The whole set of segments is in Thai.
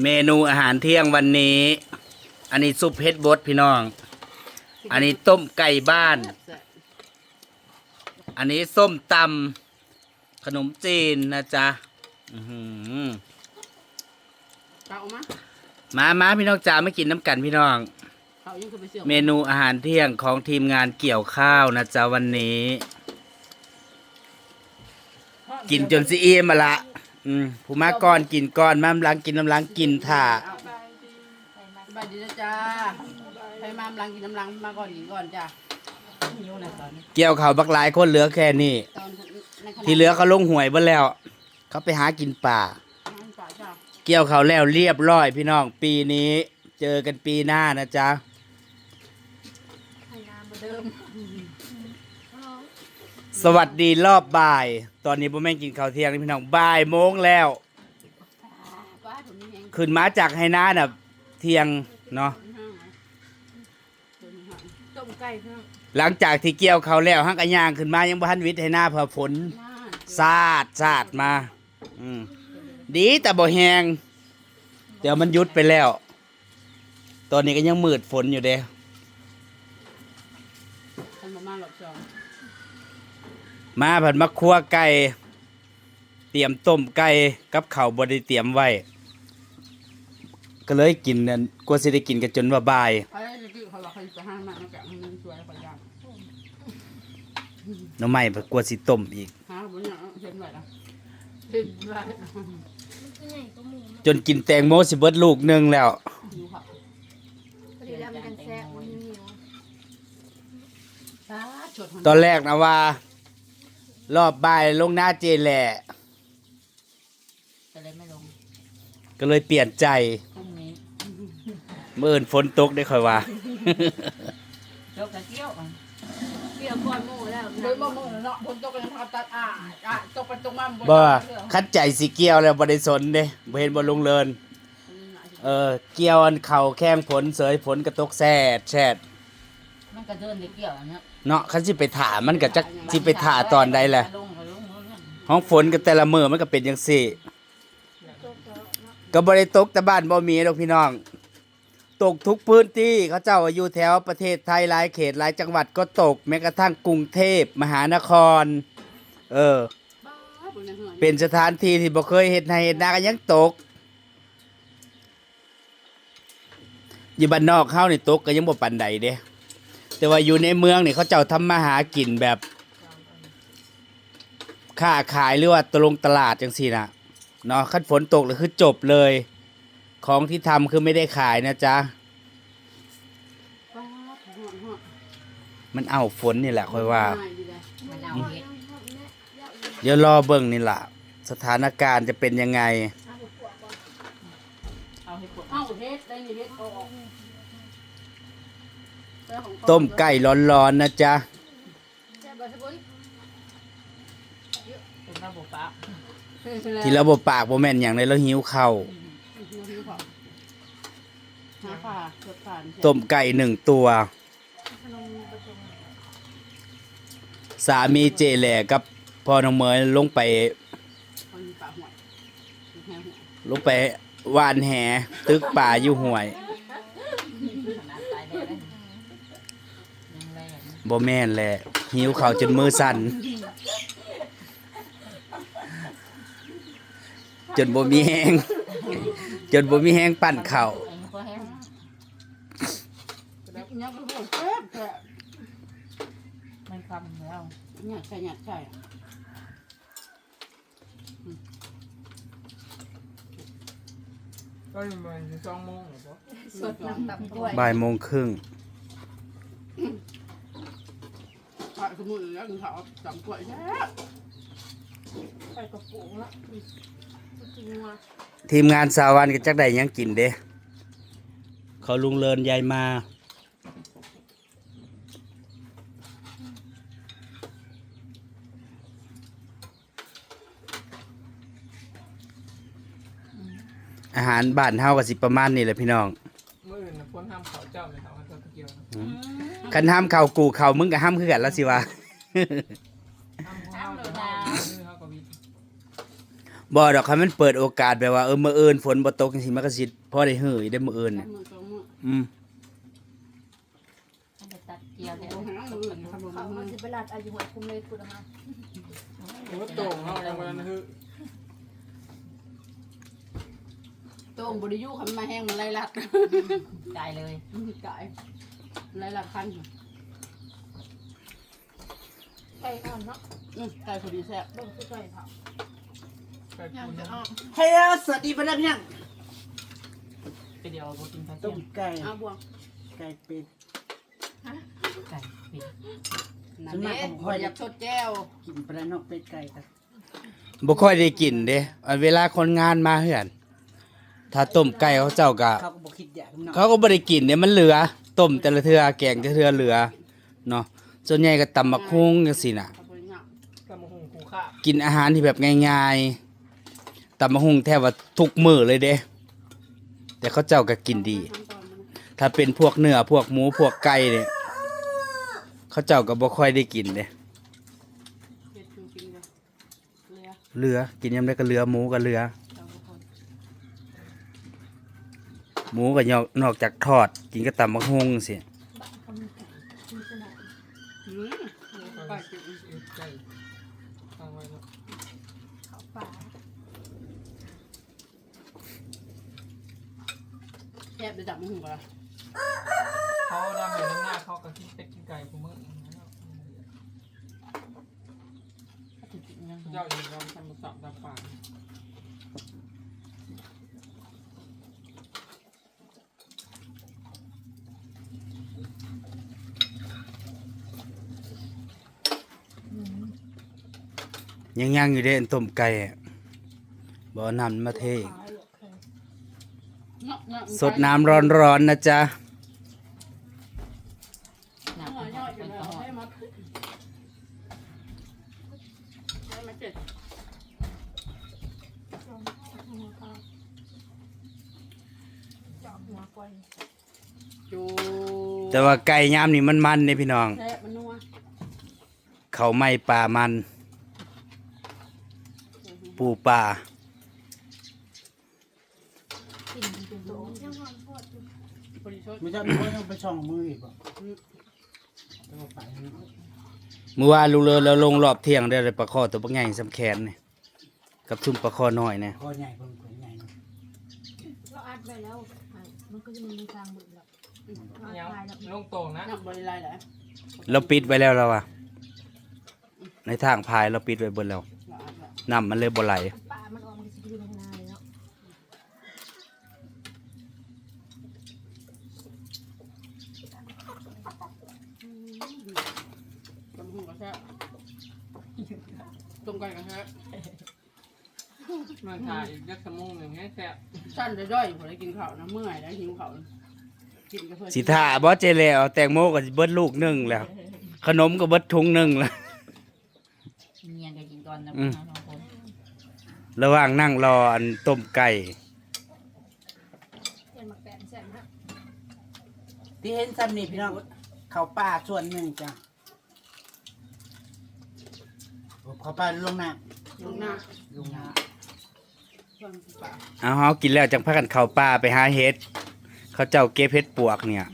เมนูอาหารเที่ยงวันนี้ อันนี้ซุปเฮ็ดบดพี่น้อง อันนี้ต้มไก่บ้าน อันนี้ส้มตำขนมจีนนะจ๊ะอื้อหือเอามามามาพี่น้องจ๋าไม่กินน้ำกันพี่น้อง เขายังคือไปเชื่อเมนูอาหารเที่ยงของทีมงานเกี่ยวข้าวนะจ๊ะวันนี้ กินจนซีเอมมาละ อืมผู้มาก่อนกินก่อนมาหลังกินน้ำหลังกินถ่าสบายดีนะจ้าไปมามลังกินน้ำลังมาก่อนกินก่อนจ้าหิวนะตอนนี้เกี่ยวข้าวบักหลายคนเหลือแค่นี้ตอนในขณะที่เหลือเขาลงหวยเบิดแล้ว เขาไปหากินป่า นั่งป่าจ้าเกี่ยวเขาวแล้วเรียบร้อยพี่น้องปีนี้ เจอกันปีหน้านะจ๊ะให้น้ำมาเดิมสวัสดีรอบบ่าย ตอนนี้พ่แม่งกินข้าวเที่ยงนี่พี่น้องบ่ายโมงแล้วว่าผมนี่เองขึ้นมาจากไฮนาน่ะเที่ยงเนาะต้มไก่เพิ่มหลังจากที่เกี่ยวเขาวแล้วหักกระย่างขึ้นมายังบ่ทันวิทย์ไฮนาเพื่อฝนน่าซาดซาดมา อืมดีแต่บ่แหงเดี๋ยวมันหยุดไปแล้ว ตอนนี้ก็ยังมืดฝนอยู่เด้ มาผัดมะคั่วไก่ เตรียมต้มไก่กับข้าวบไดเตรียมไว้ ก็เลยกินนั่นกลัวสิได้กินกันจนว่าบ่าย ไอ้เด็กเขาบอกเขาจะห้ามมาแล้วแกมันสวยกว่าย่างหน้ำใหม่กลัวสิต้มอีก หาบนอย่างเห็นไหวละเห็นไหวจนกินแตงโมสิเบิดลูกหนึงแล้ว ดูค่ะพอดีแล้วมันกันแซ่บมันเหนียวตาชดตอนแรกนะว่า รอบบ่ายลงหน้าเจแหละ แต่เลยไม่ลงก็เลยเปลี่ยนใจพรุ่งนี้เมื่ออื่นฝนตกได้ค่อยว่า ยกกระเกี้ยวอะเปรี้ยวก้อนหมูแล้วโดยมะม่วงเนาะฝนตกกันทับตัดอ่าอะตกไปตกมาบ่คัดใจสิเกี่ยวแล้วบ่ได้สนเด้บ่เห็นบ่ลงเลินเออเกี่ยวอันเข่าแข้งฝนเสยฝนกระตกแซ่ดแช่ดมันก็เดินในเกี่ยวอันเนี้ย เนาะคันสิไปถามันก็จักสิไปถาตอนใดแหละห้องฝนก็แต่ละมือมันก็เป็นจังซี่ก็บ่ได้ตกแต่บ้านบ่มีดอกพี่น้อง ตกทุกพื้นที่เขาเจ้าว่าอยู่แถวประเทศไทยหลายเขตหลายจังหวัดก็ตกแม้กระทั่งกรุงเทพมหานคร เออ เป็นสถานที่ที่บ่เคยเห็นให้เห็นนาก็ยังตกอยู่บ้านนอกเฮานี่ตกก็ยังบ่ปานใดเด้ แต่ว่าอยู่ในเมืองนี่เขาเจ้าทำมาหากินแบบค้าขายหรือว่าตลงตลาดจังซี่นะเนาะคันฝนตกแล้วคือจบเลย ของที่ทำคือไม่ได้ขายนะจ๊ะ มันเอาฝนนี่แหละค่อยว่า มันเอาเฮ็ดเดี๋ยวรอเบิ่งนี่ล่ะ สถานการณ์จะเป็นยังไง เอาเฮ็ดเอาเฮ็ดได้เฮ็ดออก ต้มไก่ร้อนๆนะจ๊ะแซ่บบ่ทุกคนเป็นระบบปะที่ระบบปากบ่แม่นอย่างไรแล้วหิวข้าวหาผ่าเกิดผ่านต้มไก่หนึ่งตัวขนมผสมสามีเจแหล่กับพ่อน้องเมยลงไปคนปากหวยแหวลงไปหว่านแหตึกป่าอยู่ห่วย ขนาดตายได้เลยยังแรง บ่แม่นแหละหิวข้าวจนมือสั่นจนบ่มีแฮงจนบ่มีแฮงปั้นข้าวไอ้มันก็แห้งแบบนี้ก็พูดแซ่บแซ่บมันคำแล้วเนี่ยใช่เนี่ยใช่ก็ยังประมาณสองโมงเหรอปะสดน้ำตับกล้วยบ่ายโมงครึ่งผ่า สมุนแล้วถึงเขาจำกล้วยแซ่บใส่กระปุกละจริงว่ะทีมงานสาวันก็จักได้หยังกินเด้เขาลุงเลินยายมา อาหารบ้านเฮาก็สิประมาณนี้แหละพี่น้อง คันห้ามข้าวกูข้าวมึงก็ห้ามคือกันแล้วสิวะห้ามเขาเจ้าห้ามเขาก็วิทย์บ่ดอกคันมันเปิดโอกาสแบบว่าเออมื้ออื่นฝนบ่ตกจังซี่มันก็สิพอได้เหือยได้มื้ออื่นน่ะมือสองมืออืมมันจะตัดเกี่ยวเอาเดี๋ยวหางมืออื่นทำมือเขามัมืนอสิไปรัดอายุหัวคุมเลยคุณนะคะหรือว่าโต่งเอาเอามาคือโต้งบริยูคำมาแห้งมันไล่ลัดตายเลยกาย ไล่ลัดคันไก่อ่อนเนาะอืมกายพอดีแซ่บเบิ่งคือไก่เผาไก่ยังปูจะนะออกเฮ้ยสวัสดีพนักงานไปเดียวบ่กินข้าวต้เที่ยมงไก่เอาบวงไก่เป็ดไก่ปีนั่นเด้บริยับสดแก้วกินปลาเนาะเป็ดไก่ครับบ่ค่อยได้กินเด้อันเวลาคนงานมาเฮือน ถ้าต้มไก่เขาเจ้าก็เขาก็บอกคิดอยากเนาะเขาก็บ่ได้กินเนี่ยมันเหลือ ต้มแต่ละเทื่อแกงแต่ละเทื่อเหลือเนาะส่วนใหญ่ก็ตำบักฮุ่งจังซี่น่ะกับบริญญากระมะฮุงคูค่ากินอาหารที่แบบง่ายๆตำบักฮุ่งแทบว่าทุกมื้อเลยเด้ แต่เขาเจ้าก็กินดีขั้นตอนมันถ้าเป็นพวกเนื้อพวกหมูพวกไก่เนี่ยเขาเจ้าก็บ่ค่อยได้กินเด้เผ็ดจริงๆเลยเรือ เหลือกินยามใดก็เหลือหมูก็เหลือ เจ้าทุกคน หมูก็ยอกนอกจากทอด กินก็ตำบักฮุ่งสิบ้านเขามีไก่มีสนามอืมไก่กินไก่ตั้งไว้เนาะเขาป่าแซ่บได้ดับมือก่อนเขาดำในน้ำหน้าเขาก็กินเป็ดกินไก่กูมื้อนี้เนาะที่กินยังเจ้าอยู่เราทำมาสับดำปาก ยังย่างอยู่เด้อันต้มไก่อะบ่เอาน้ำมาเทอีกขายหรอกเคยเนาะเนาะสดน้ำร้อนๆนะจ๊ะ หนักเนาะไปเนาะอยู่ก็แล้วหอให้มาให้มาเจ็ดจอมหัวเขาจอมหัวไก่จูแต่ว่าไก่ยามนี่มันมันนี่พี่น้องแซ่บมันนัว เขาไม่ปลามัน ปูปลากินเป็นโตยังหอมโคตรบริชดไม่ใช่ไม่ต้องไปช่องมืออีกบ่ต้องไปเนาะเมื่อวานลูกเรือแล้วลงรอบเที่ยงได้เลยปลาคอตัวปลาใหญ่สำแขนนี่กับซุ่มปลาคอน้อยเนี่ยคอใหญ่เพิ่มขนใหญ่เนาะเราอัดไปแล้วมันก็จะมีทางเบิ่งแล้วเรายังตายแล้วลงโต่งนะนักบริไลแหละเราปิดไว้แล้วเราอะในทางพายเราปิดไว้เบนแล้วเราอัดแล้ว น้ำมันเลยบ่ไหลป่ามันออกมันจะอยู่ในนาเลยเนาะตำหูกระแซ่บต้มไก่กระแซ่บมาถ่ายอีกยักษ์สมุงหนึ่งให้แซ่บสั้นจะย่อยผมได้กินข้าวนะเมื่อยแล้วหิวข้าวกินกาแฟสิท่าบ่เจแล้วแตงโมก็สิเบิดลูกหนึงแล้ว ขนมก็เบิดถุงหนึงแล้ว เมียก็กินก่อนนะอืมสองคน ระหว่างนั่งรออันต้มไก่เห็นหมักแตนแซ่บนะที่เห็นซ้ำนี่พี่น้องเขาป่าส่วนหนึ่งจ้ะเขาป่าลงน้ลูกหน้าำลงน้ส่วนปลาเอาเฮากินแล้วจังพากันเข้าป่าไปหาเห็ดเขาเจ้าเก็บเห็ดปวกเนี่ย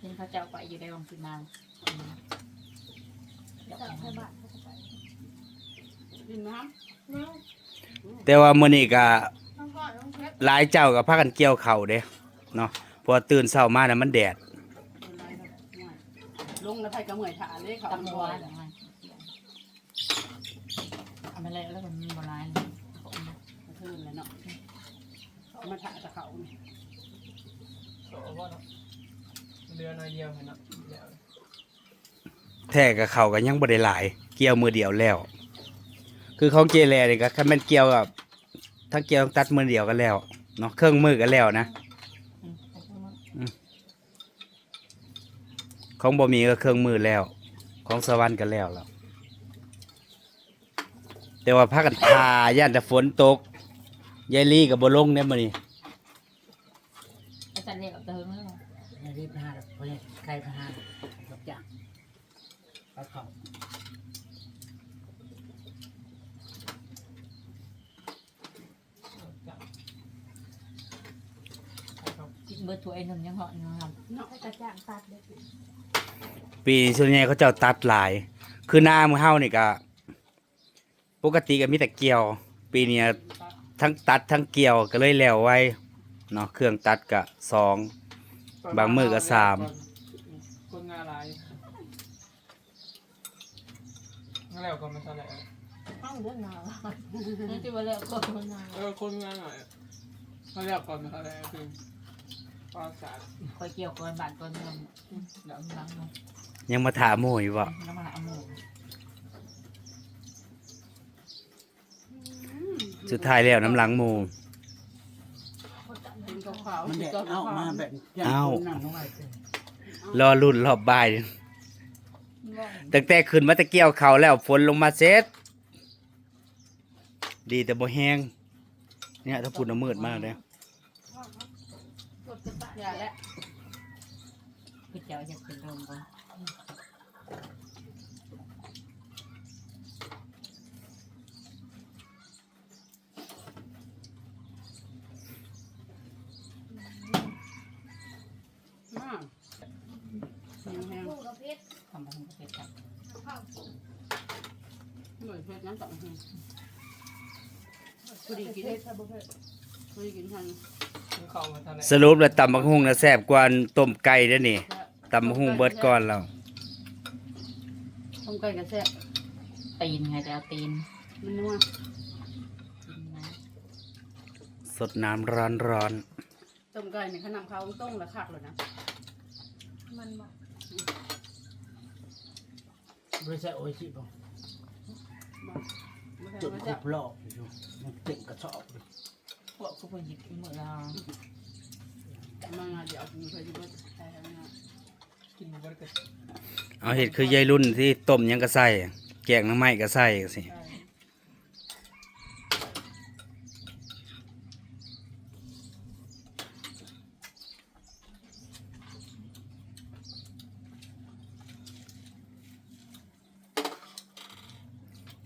เห็นเขาเจ้าไปอยู่ในวังสิมาเดี๋ยว จาก เอา ให้ ให้ บ้านเขาจะไป กินน้ น้อง แต่ว่ามื้อนี้ก็น้องก้อยน้องเพชรหลายเจ้าก็พากันเกี่ยวข้าวเด้เนาะเพอตื่นเช้ามาน่ะมันแดดำลงแล้วไผ่กระเหมยถาเลยเขาตำมันหับ่วอยหรือไงเอามาเลยแล้วมันมีโบราณเลยเอามากระเทือนเลยเนาะเขามาถาตะเขานี่โสว่าเนาะเรือหน่อยเดียวเห็นเนาะเดี๋ยวแท้กับเขาก็ยังบ่ได้หลาย เกี่ยวมือเดียวแล้ว คือของเจแลนี่ก็คันแม่นเกี่ยวกับทั้งเกี่ยวทั้งตัดมือเดียวกันแล้วเนาะเครื่องมือกันแล้วนะอืมเอาเข้ามาของบ่มีก็เครื่องมือแล้ว ของสวรรค์กันแล้วแล้วแต่ว่าพากันพาย่านแต่ฝนตกยายลี่กับบ่ลงเนี่ยมื้อนี้อาจารย์เรียกเอาเติมแล้วำไม่รีบพาดอกเพราะใครพาดอกจังปลาเขา เบิดถ้วยหนึ่งยังเหาะอยู่ครับเนาะให้กระจ่างตัดเลยปีนี้ส่วนใหญ่เขาเจ้าตัดหลาย คือหน้ามือเฮานี่ก็ปกติก็มีแต่เกี่ยว ปีนี้ทั้งตัดทั้งเกี่ยวก็เลยแล้วไว้เนาะเครื่องตัดก็สอง บางมื้อก็สาม คนงานอะไรงั้นแล้วก็ไม่เท่าไหร่ห้องเรื่องนาวนี่ที่ว่าเลิกก็คนนานเออคนงานหน่อยมาแล้วก่อนไม่เท่าไหร่คือ ปราสาทคอยเกี่ยวก่อนบาดก่อนเมืองเดี๋ยวหลังเนาะยังมาถามหมู่อยู่บ่แล้วมาละเอาหมูสุดท้ายแล้วน้ำหลังหมู่ เป็นขาวๆมันแดดเอามาแบบย่งเอ้าคนนั่งเอาไว้เถอะรอรุ่นรอบบ่ายตั้งแต่ขึ้นมาแตะเกี่ยวเขาแล้วฝนลงมาเซ็ตดีแต่บ่แห้งเนี่ยถ้าฝุ่นเอามืดมากเลย อย่าและ คือเจ้าจะขึ้นลงก่อน มาแห้ง ลูกกับเพชร ทำไปทำไปกัน ข้าว ๆหน่อยเพชรนั้นสองแห้งพอดีกินเพได้ชรครับเพชรพอดีกินทันคือเข้ามาเท่าไหร่สรุปแล้วตำบักหุ่งน่ะแซ่บกว่าต้มไก่เด้อนี่ตำบักหุ่งเบิดก่อนแล้วต้มไก่กระแซ่บตีนไงจะเอาตีนมันนัวตีนนะสดน้ำร้อนร้อนต้มไก่ในขนมเขาต้มละคักเลยนะมันบอก บริษัทโอชิบอกไม่ จุดไม่ครใช่บรอบอยู่มันเต็มกระสอบเลยพวกกูเป็นหยิบหมดแล้วมางานเดี๋ยวเอาเคยจะมาใส่แล้วนะกินมันก็ๆเอาเห็ดคือยายรุ่นที่ต้มยังก็ใส่แกงน้ำไม้ก็ใส่สิ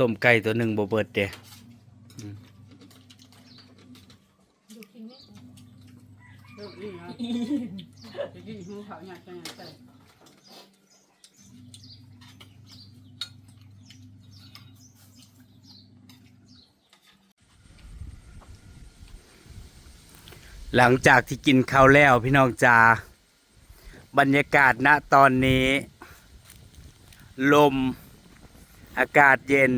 ต้มไก่ตัวหนึ่งบ่เบิดเด้เริ่มนี่นะจะกินหูขาอยากจะอยากใส่หลังจากที่กินข้าวแล้วพี่น้องจาบรรยากาศณตอนนี้ ลม อากาศเย็น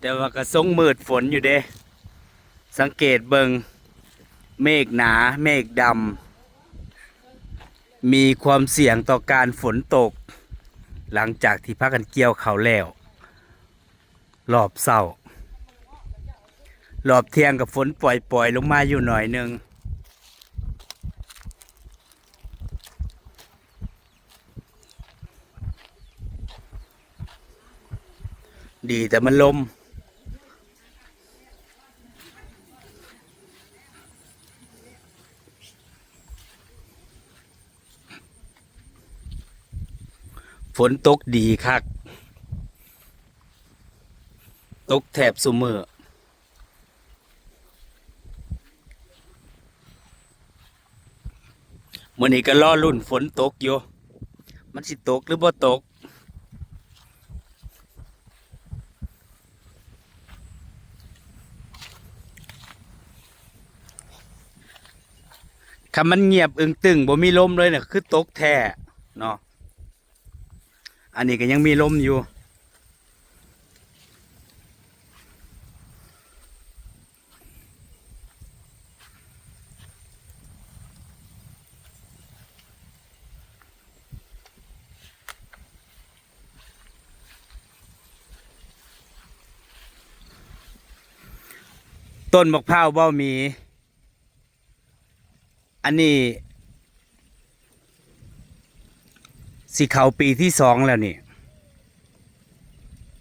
แต่ว่าก็ทรงมืดฝนอยู่เด้ สังเกตเบิงเมฆหนา เมฆดำ มีความเสี่ยงต่อการฝนตก หลังจากที่พักกันเกี่ยวเขาแล้ว รอบเศร้ารอบเที่ยงกับฝนปล่อยๆลงมาอยู่หน่อยนึง ดีแต่มันลม ฝนตกดีคัก ตกแถบสุมือมื่อนี้ก็รอรุ่นฝนตกอยู่ มันสิตกหรือบ่ตก คำมันเงียบอึงตึงบ่มีลมเลยเนี่ยคือตกแท้เนาะอันนี้ก็ยังมีลมอยู่ ต้นมะพร้าวเบ้าหมี อันนี้สีเขาปีที่สองแล้วนี่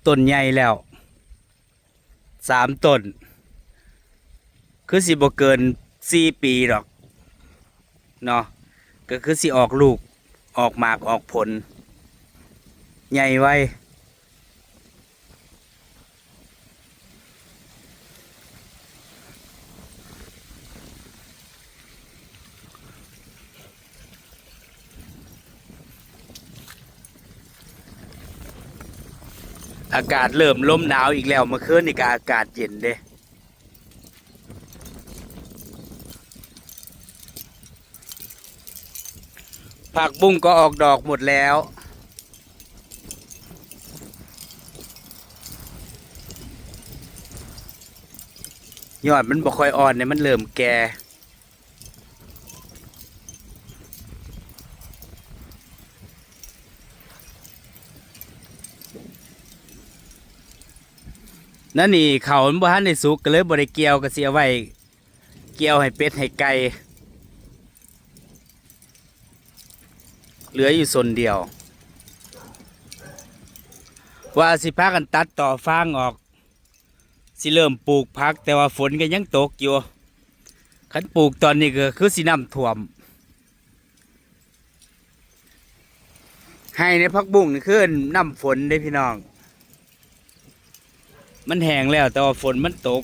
ต้นใหญ่แล้วสามต้น คือสิบเกินสี่ปีหรอกเนาะก็คือสิออกลูกออกหมากออกผล ใหญ่ไว้ อากาศเริ่มลมหนาวอีกแล้วเมื่อคืนนี่ก็อากาศเย็นเด้ผักบุ้งก็ออกดอกหมดแล้ว ยอดมันบ่ค่อยอ่อนเนี่ยมันเริ่มแก่ นั่นนี่เขาบ่ทันได้สุกก็เลยบ่ได้เกี่ยวก็สิเอาไว้เกี่ยวให้เป็ดให้ไก่เหลืออยู่ส่วนเดียว ว่าสิพากันตัดต่อฟางออก สิเริ่มปลูกพัก แต่ว่าฝนก็ยังตกอยู่คันปลูกตอนนี้ก็คือสิน้ำท่วม ให้ในพักบุ้งนี่คือน้ำฝนได้พี่น้อง มันแห้งแล้ว แต่ว่าฝนมันตก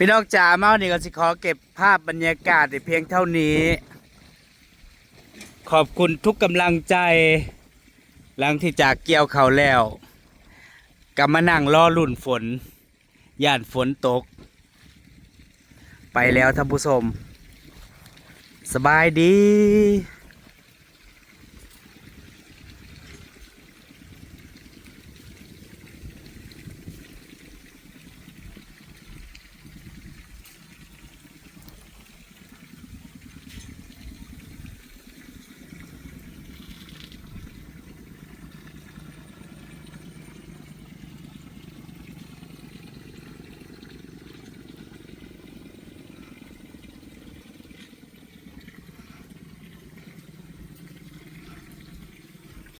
พี่น้องจ๋าเมานี่ก็สิขอเก็บภาพบรรยากาศในเพียงเท่านี้ ขอบคุณทุกกำลังใจ หลังที่จากเกี่ยวเขาแล้วก็มานั่งรอลุ่นฝน ย่านฝนตก ไปแล้วท่านผู้ชม สบายดี